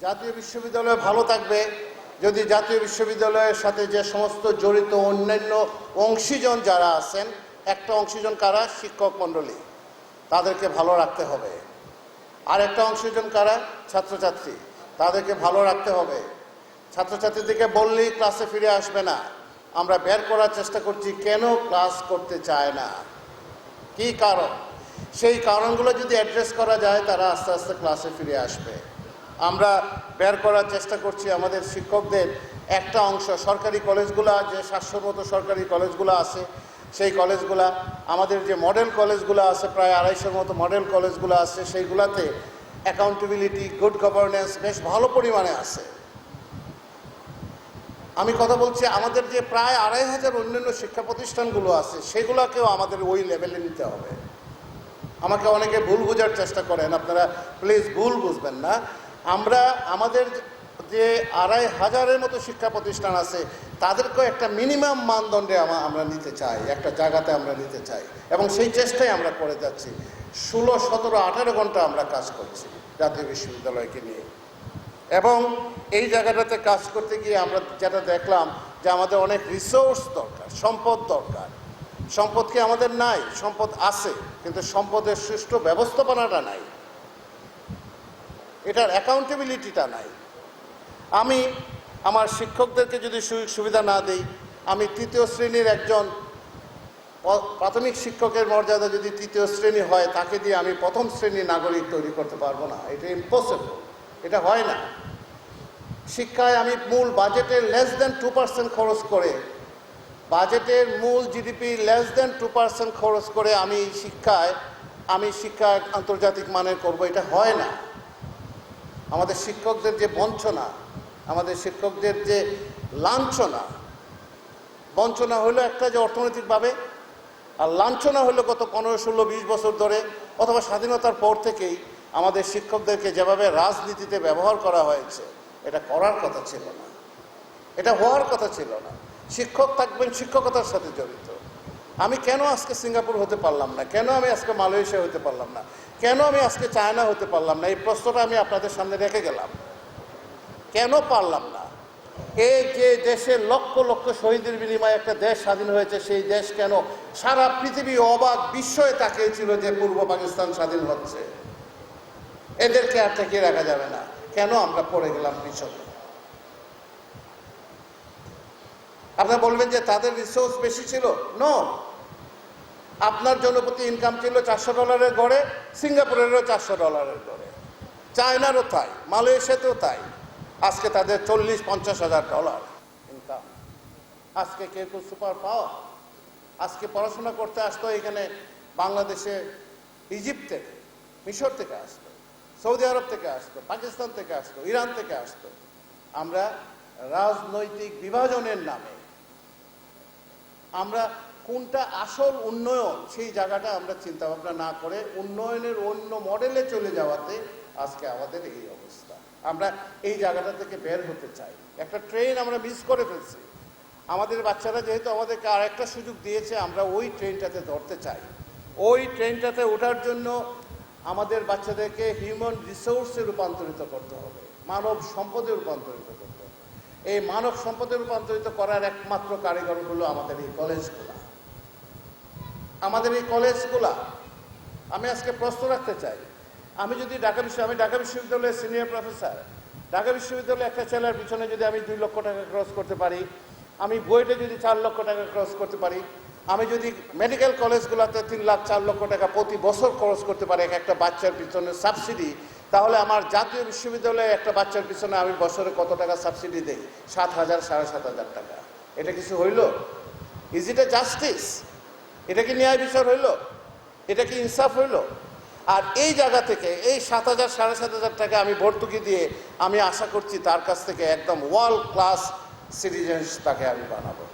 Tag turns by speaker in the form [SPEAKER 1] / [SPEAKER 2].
[SPEAKER 1] জাতীয় বিশ্ববিদ্যালয় ভালো থাকবে। যদি জাতীয় বিশ্ববিদ্যালয়ের সাথে যে সমস্ত জড়িত অন্যান্য অংশীজন যারা আছেন, একটা অংশীজন কারা? শিক্ষক মণ্ডলী। তাদেরকে ভালো রাখতে হবে। আর একটা অংশীজন কারা? ছাত্রছাত্রী। তাদেরকে ভালো রাখতে হবে। ছাত্রছাত্রীদেরকে বললেই ক্লাসে ফিরে আসবে না। আমরা বের করার চেষ্টা করছি, কেন ক্লাস করতে চায় না? কি কারণ? সেই কারণগুলো যদি অ্যাড্রেস করা যায়, তারা আস্তে আস্তে ক্লাসে ফিরে আসবে। আমরা বের করার চেষ্টা করছি আমাদের শিক্ষকদের একটা অংশ, সরকারি কলেজগুলো, যে সাতশোর মতো সরকারি কলেজগুলো আছে, সেই কলেজগুলা, আমাদের যে মডেল কলেজগুলো আছে, প্রায় আড়াইশোর মতো মডেল কলেজগুলো আছে, সেইগুলাতে অ্যাকাউন্টেবিলিটি গুড গভর্নেন্স বেশ ভালো পরিমাণে আছে। আমি কথা বলছি, আমাদের যে প্রায় আড়াই হাজার অন্যান্য শিক্ষা প্রতিষ্ঠানগুলো আছে, সেগুলোকেও আমাদের ওই লেভেলে নিতে হবে। আমাকে অনেকে ভুল বোঝার চেষ্টা করেন, আপনারা প্লিজ ভুল বুঝবেন না। আমরা আমাদের যে আড়াই হাজারের মতো শিক্ষা প্রতিষ্ঠান আছে, তাদেরকেও একটা মিনিমাম মানদণ্ডে আমরা নিতে চাই, একটা জায়গাতে আমরা নিতে চাই। এবং সেই চেষ্টাই আমরা করে যাচ্ছি। ষোলো, সতেরো, আঠারো ঘণ্টা আমরা কাজ করছি জাতীয় বিশ্ববিদ্যালয়কে নিয়ে। এবং এই জায়গাটাতে কাজ করতে গিয়ে আমরা যেটা দেখলাম যে আমাদের অনেক রিসোর্স দরকার, সম্পদ দরকার। সম্পদ কি আমাদের নাই? সম্পদ আছে, কিন্তু সম্পদের সুষ্ঠু ব্যবস্থাপনাটা নাই। এটার অ্যাকাউন্টেবিলিটিটা নাই। আমি আমার শিক্ষকদেরকে যদি সুযোগ সুবিধা না দেই, আমি তৃতীয় শ্রেণির একজন প্রাথমিক শিক্ষকের মর্যাদা যদি তৃতীয় শ্রেণি হয়, তাকে দিয়ে আমি প্রথম শ্রেণির নাগরিক তৈরি করতে পারব না। এটা ইম্পসিবল এটা হয় না। শিক্ষায় আমি মূল বাজেটের লেস দেন টু পার্সেন্ট খরচ করে বাজেটের মূল GDP less than two percent খরচ করে আমি শিক্ষায় আমি শিক্ষা আন্তর্জাতিক মানের করব, এটা হয় না। আমাদের শিক্ষকদের যে বঞ্চনা, আমাদের শিক্ষকদের যে লাঞ্ছনা, বঞ্চনা হলো একটা যে অর্থনৈতিকভাবে, আর লাঞ্ছনা হলো গত পনেরো, ষোলো, বিশ বছর ধরে অথবা স্বাধীনতার পর থেকেই আমাদের শিক্ষকদেরকে যেভাবে রাজনীতিতে ব্যবহার করা হয়েছে, এটা করার কথা ছিল না। এটা হওয়ার কথা ছিল না। শিক্ষক থাকবেন শিক্ষকতার সাথে জড়িত। আমি কেন আজকে সিঙ্গাপুর হতে পারলাম না? কেন আমি আজকে মালয়েশিয়া হতে পারলাম না? কেন আমি আজকে চায়না হতে পারলাম না? এই প্রশ্নটা আমি আপনাদের সামনে রেখে গেলাম। কেন পারলাম না? এই যে দেশের লক্ষ লক্ষ শহীদের বিনিময়ে একটা দেশ স্বাধীন হয়েছে, সেই দেশ কেন সারা পৃথিবী অবাক বিস্ময়ে তাকিয়েছিল যে পূর্ব পাকিস্তান স্বাধীন হচ্ছে? এদেরকে আর ঠেকিয়ে রাখা যাবে না। কেন আমরা পড়ে গেলাম পিছনে? আপনারা বলবেন যে তাদের রিসোর্স বেশি ছিল? নো আপনার জনপ্রতি ইনকাম ছিল চারশো ডলারের গড়ে সিঙ্গাপুরেরও চারশো ডলারের গড়ে চায়নারও তাই, মালয়েশিয়াতেও তাই। আজকে তাদের চল্লিশ, পঞ্চাশ হাজার ডলার ইনকাম আজকে কে কেউ সুপার পাওয়ার আজকে পড়াশোনা করতে আসতো এখানে বাংলাদেশে ইজিপ্ট থেকে, মিশর থেকে আসতো, সৌদি আরব থেকে আসতো, পাকিস্তান থেকে আসতো, ইরান থেকে আসতো। আমরা রাজনৈতিক বিভাজনের নামে, আমরা কোনটা আসল উন্নয়ন, সেই জায়গাটা আমরা চিন্তা ভাবনা না করে উন্নয়নের অন্য মডেলে চলে যাওয়াতে আজকে আমাদের এই অবস্থা। আমরা এই জায়গাটা থেকে বের হতে চাই। একটা ট্রেন আমরা মিস করে ফেলছি। আমাদের বাচ্চারা যেহেতু আমাদেরকে আর একটা সুযোগ দিয়েছে, আমরা ওই ট্রেনটাতে ধরতে চাই। ওই ট্রেনটাতে ওঠার জন্য আমাদের বাচ্চাদেরকে হিউম্যান রিসোর্সে রূপান্তরিত করতে হবে। মানব সম্পদে রূপান্তরিত করতে হবে। এই মানব সম্পদে রূপান্তরিত করার একমাত্র কারিগর হলো আমাদের এই কলেজগুলা আমাদের এই কলেজগুলা, আমি আজকে প্রশ্ন রাখতে চাই। আমি যদি ঢাকা বিশ্ব আমি ঢাকা বিশ্ববিদ্যালয়ের সিনিয়র প্রফেসর ঢাকা বিশ্ববিদ্যালয়ে একটা ছেলের পিছনে যদি আমি দুই লক্ষ টাকা ক্রস করতে পারি, আমি বইটা যদি চার লক্ষ টাকা ক্রস করতে পারি, আমি যদি মেডিকেল কলেজগুলোতে তিন লাখ, চার লক্ষ টাকা প্রতি বছর খরচ করতে পারি এক একটা বাচ্চার পিছনে সাবসিডি তাহলে আমার জাতীয় বিশ্ববিদ্যালয়ে একটা বাচ্চার পিছনে আমি বছরে কত টাকা সাবসিডি দেই? সাত হাজার, সাড়ে সাত হাজার টাকা। এটা কিছু হইল? ইজ ইট এ জাস্টিস এটা কি ন্যায় বিচার হইল? এটা কি ইনসাফ হইল? আর এই জায়গা থেকে, এই সাত হাজার, সাড়ে সাত হাজার টাকা আমি ভর্তুকি দিয়ে আমি আশা করছি তার কাছ থেকে একদম ওয়ার্ল্ড ক্লাস সিটিজেন্স তাকে আমি বানাবো।